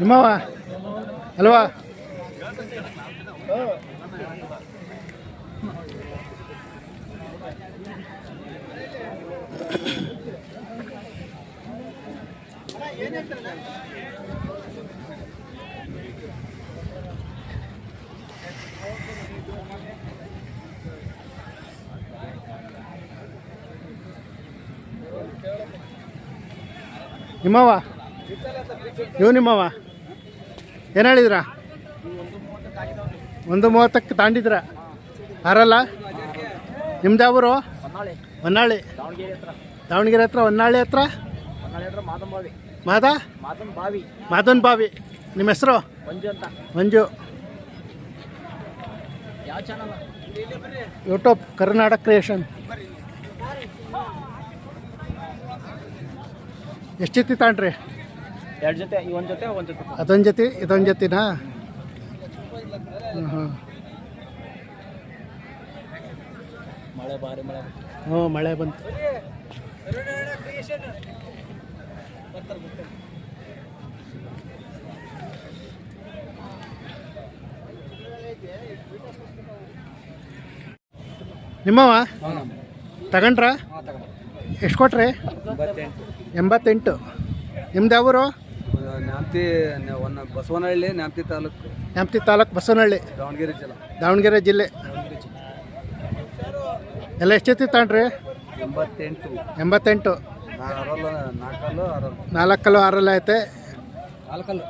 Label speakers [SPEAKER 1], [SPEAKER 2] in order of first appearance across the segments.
[SPEAKER 1] ನಿಮ್ಮವ ಅಲ್ವಾ ನಿಮ್ಮವ ಇವು ನಿಮ್ಮವ? ಏನು ಹೇಳಿದ್ರ? ಒಂದು ಮೂವತ್ತಕ್ಕೆ ತಾಂಡಿದ್ರ? ಯಾರಲ್ಲ? ನಿಮ್ದು ಯಾವರು?
[SPEAKER 2] ಹೊನ್ನಾಳಿ. ದಾವಣಗೆರೆ ಹತ್ರ,
[SPEAKER 1] ಹೊನ್ನಾಳಿ ಹತ್ರ? ಮಾದ?
[SPEAKER 2] ಮಾದನ್ ಬಾವಿ.
[SPEAKER 1] ನಿಮ್ಮ ಹೆಸರು?
[SPEAKER 2] ಮಂಜು.
[SPEAKER 1] YouTube Karnataka creation. ಎಷ್ಟಿತ್ತು ತಾಂಡ್ರಿ?
[SPEAKER 2] ಎರಡು ಜೊತೆ ಇದೊಂದ್ ಒಂದು ಜೊತೆ ಒಂದು ಜೊತೆ.
[SPEAKER 1] ಅದೊಂದು ಜೊತೆ ಇದೊಂದು ಜೊತೆನಾ? ಹ್ಞೂ ಹ್ಞೂ
[SPEAKER 2] ಮಳೆ ಭಾರಿ ಮಳೆ
[SPEAKER 1] ಹ್ಞೂ ಮಳೆ ಬಂತು. ನಿಮ್ಮವ ತಗೊಂಡ್ರ? ಎಷ್ಟು ಕೊಟ್ರಿ? ಎಂಬತ್ತೆಂಟು. ನಿಮ್ದು ಯಾವೂರು?
[SPEAKER 3] ನ್ಯಾಮತಿ ಒಂದು ಬಸವನಹಳ್ಳಿ ನ್ಯಾಪ್ತಿ ತಾಲೂಕು.
[SPEAKER 1] ನ್ಯಾಪ್ತಿ ತಾಲೂಕು ಬಸವನಹಳ್ಳಿ.
[SPEAKER 3] ದಾವಣಗೆರೆ ಜಿಲ್ಲಾ.
[SPEAKER 1] ದಾವಣಗೆರೆ ಜಿಲ್ಲೆ. ಎಲ್ಲ ಎಷ್ಟೈತಿ ತಾಂಡ್ರಿ?
[SPEAKER 3] ಎಂಬತ್ತೆಂಟು.
[SPEAKER 1] ಎಂಬತ್ತೆಂಟು.
[SPEAKER 3] ನಾಲ್ಕಲ್ಲು ಆರಲ್ಲ.
[SPEAKER 1] ಐತೆ
[SPEAKER 3] ನಾಲ್ಕಲ್ಲು.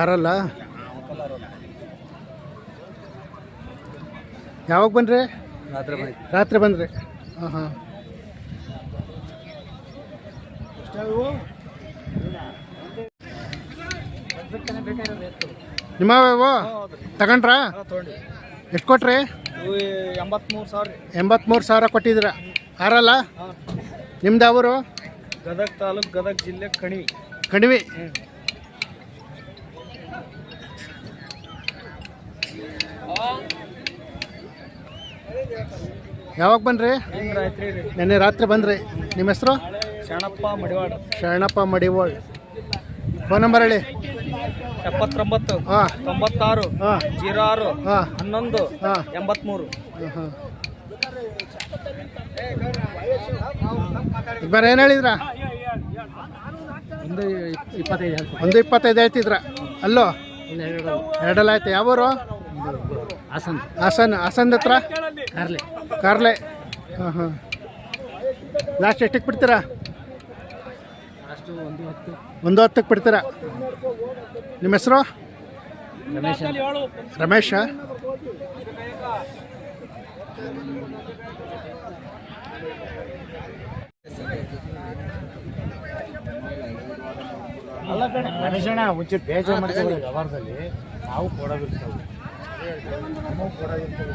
[SPEAKER 3] ಆರಲ್ಲ.
[SPEAKER 1] ಯಾವಾಗ ಬಂದ್ರಿ?
[SPEAKER 3] ರಾತ್ರಿ
[SPEAKER 1] ರಾತ್ರಿ ಬಂದ್ರಿ. ಹಾಂ ಹಾಂ. ನಿಮ್ಮವು ತಗೊಂಡ್ರಾ?
[SPEAKER 2] ತೊಗೊಂಡು
[SPEAKER 1] ಎಷ್ಟು ಕೊಟ್ರಿ?
[SPEAKER 2] ಎಂಬತ್ಮೂರು ಸಾವಿರ
[SPEAKER 1] ಎಂಬತ್ಮೂರು ಸಾವಿರ ಕೊಟ್ಟಿದ್ದೀರ. ಆರಲ್ಲ? ನಿಮ್ದು ಅವರು
[SPEAKER 2] ಗದಗ ತಾಲೂಕು ಗದಗ ಜಿಲ್ಲೆ ಕಣಿವಿ.
[SPEAKER 1] ಕಣಿವಿ. ಯಾವಾಗ ಬನ್ರಿ ನಿನ್ನೆ ರಾತ್ರಿ ಬಂದ್ರಿ. ನಿಮ್ಮ ಹೆಸರು?
[SPEAKER 2] ಶರಣಪ್ಪ ಮಡಿವಾಡ
[SPEAKER 1] ಶರಣಪ್ಪ ಮಡಿವಾಳ್. ಫೋನ್ ನಂಬರ್ ಹೇಳಿ.
[SPEAKER 2] ಎಪ್ಪತ್ತೊಂಬತ್ತು
[SPEAKER 1] ಹಾಂ.
[SPEAKER 2] ತೊಂಬತ್ತಾರು
[SPEAKER 1] ಹಾಂ.
[SPEAKER 2] ಜೀರೋ ಆರು
[SPEAKER 1] ಹಾಂ.
[SPEAKER 2] ಹನ್ನೊಂದು
[SPEAKER 1] ಹಾಂ.
[SPEAKER 2] ಎಂಬತ್ಮೂರು.
[SPEAKER 1] ಬೇರೆ ಏನು ಹೇಳಿದ್ರ?
[SPEAKER 2] ಒಂದು ಇಪ್ಪತ್ತೈದು
[SPEAKER 1] ಒಂದು ಇಪ್ಪತ್ತೈದು ಹೇಳ್ತಿದ್ರ. ಅಲ್ಲೋ ಎರಡಲ್ಲ ಆಯ್ತು? ಯಾವೂರು
[SPEAKER 2] ಹಾಸನ್.
[SPEAKER 1] ಹಾಸನ್. ಹಾಸನ್ ಹತ್ರ?
[SPEAKER 2] ಕಾರ್ಲೆ.
[SPEAKER 1] ಕಾರ್ಲೆ. ಹಾಂ ಹಾಂ. ಲಾಸ್ಟ್ ಎಷ್ಟಕ್ಕೆ ಬಿಡ್ತೀರಾ?
[SPEAKER 2] ಒಂದು
[SPEAKER 1] ಹತ್ತಕ್ಕೆ ಬಿಡ್ತೀರಾ? ನಿಮ್ಮ ಹೆಸರು?
[SPEAKER 2] ರಮೇಶ
[SPEAKER 1] ರಮೇಶ.
[SPEAKER 2] ರಮೇಶಣ್ಣ ಮುಂಚೆ ಬೇಜಾರು ಮಾಡ್ತೀವಿ ವ್ಯವಹಾರದಲ್ಲಿ? ನಾವು ಕೊಡೋದಿರ್ತವೆ. ನಮಗೂ ಕೊಡೋದಿರ್ತವೆ.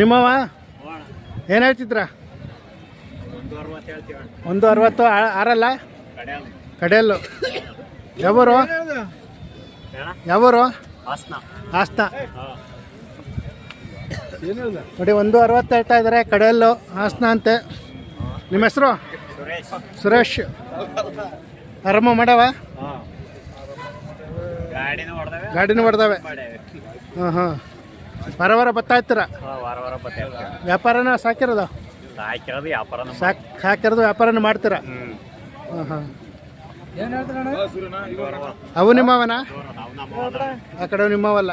[SPEAKER 1] ನಿಮ್ಮವ ಏನು ಹೇಳ್ತಿದ್ರ? ಒಂದು ಅರವತ್ತು ಆರಲ್ಲ? ಕಡೆಯಲ್ಲು. ಯಾವರು? ಯಾವರು? ಆಸ್ತ ನೋಡಿ ಒಂದು ಅರವತ್ತು ಹೇಳ್ತಾ ಇದ್ದಾರೆ ಕಡೆಯಲ್ಲು ಹಾಸನ ಅಂತೆ. ನಿಮ್ಮ ಹೆಸರು? ಸುರೇಶ್. ಆರಾಮ ಮಾಡವ?
[SPEAKER 2] ಗಾಡಿನೂ ಹೊಡೆದವೆ.
[SPEAKER 1] ಹಾಂ ಹಾಂ ವಾರ ವಾರ ಬರ್ತಾ ಇರ್ತೀರ?
[SPEAKER 2] ವಾರ ವಾರ
[SPEAKER 1] ವ್ಯಾಪಾರನ ಸಾಕಿರೋದು?
[SPEAKER 2] ಹಾಕಿರೋದು ವ್ಯಾಪಾರ
[SPEAKER 1] ಸಾಕ್ ಸಾಕಿರೋದು ವ್ಯಾಪಾರನ ಮಾಡ್ತೀರ? ಹಾಂ ಹಾಂ ಅವು ನಿಮ್ಮವನ ಆ ಕಡೆ ನಿಮ್ಮವಲ್ಲ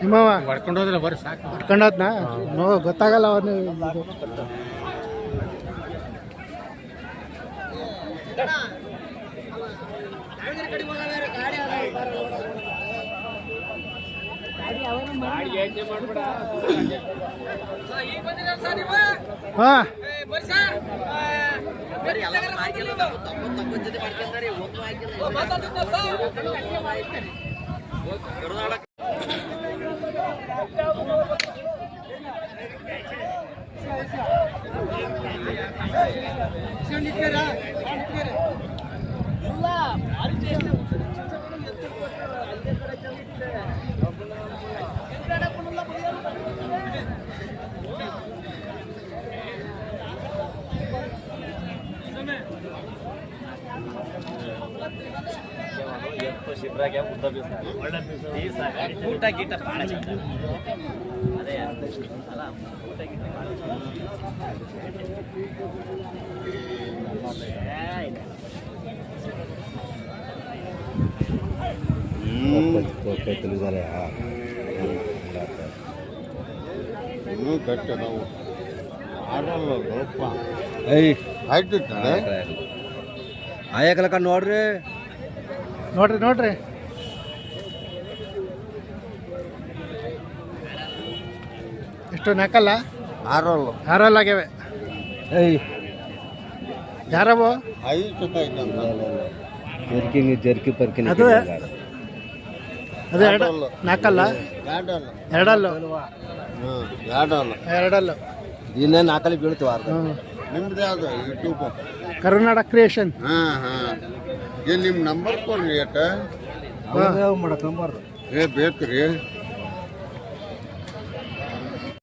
[SPEAKER 1] ನಿಮ್ಮವ
[SPEAKER 4] ಹೊಡ್ಕೊಂಡು ಹೋದ್ರೆ ಬರ್ರಿ ಸಾಕು.
[SPEAKER 1] ಹೊಡ್ಕೊಂಡೋದ್ನ? ನೋ ಗೊತ್ತಾಗಲ್ಲ ಅವನು ಇದು. ಹಾ. Pero no la.
[SPEAKER 5] ಊಟ ಗೀಟ ಭಾಳ ಚಂದ ಅದೇ ಅಲ್ಲ ಊಟ ಗೀಟ ಭಾಳ
[SPEAKER 6] ಇನ್ನೂ ಆಡಲ್ಲ ಆಯ್ತು
[SPEAKER 5] ಆಯಕಲಕ ನೋಡ್ರಿ.
[SPEAKER 1] ನೋಡ್ರಿ ನೋಡ್ರಿ. ಎಷ್ಟು ನಾಕಲ್ಲ?
[SPEAKER 6] ಆರಲ್ಲ.
[SPEAKER 1] ಯಾರಲ್ಲ ಆಗ್ಯಾವೆ
[SPEAKER 5] ಏಯ್
[SPEAKER 1] ಯಾರವು
[SPEAKER 5] ಜರ್ಕಿಂಗ್ ಜರ್ಕಿ ಪರ್ಕಿಂಗ್
[SPEAKER 1] ಅದು ಅದು ಎರಡು
[SPEAKER 6] ಎರಡಲ್ಲ.
[SPEAKER 1] ನಾಲ್ಕಲ್ಲ
[SPEAKER 6] ಎರಡಲ್ಲ.
[SPEAKER 1] ಎರಡಲ್ಲು.
[SPEAKER 6] ಎರಡಲ್ಲ.
[SPEAKER 5] ಇನ್ನೇ ನಾಲ್ಕಲ್ಲಿ ಬೀಳ್ತೀವಿ ಅರ್ಧ
[SPEAKER 6] ನಿಮ್ದು ಯಾವುದು? ಯೂಟ್ಯೂಬ್
[SPEAKER 1] ಕರ್ನಾಟಕ ಕ್ರಿಯೇಷನ್
[SPEAKER 6] ಹಾಂ ಹಾಂ. ಏನು ನಿಮ್ಮ ನಂಬರ್ ಕೊಡ್ರಿ ಏಟ
[SPEAKER 5] ಮಾಡಕ್ ನಂಬರ್
[SPEAKER 6] ಏ ಬೇಕು ರೀ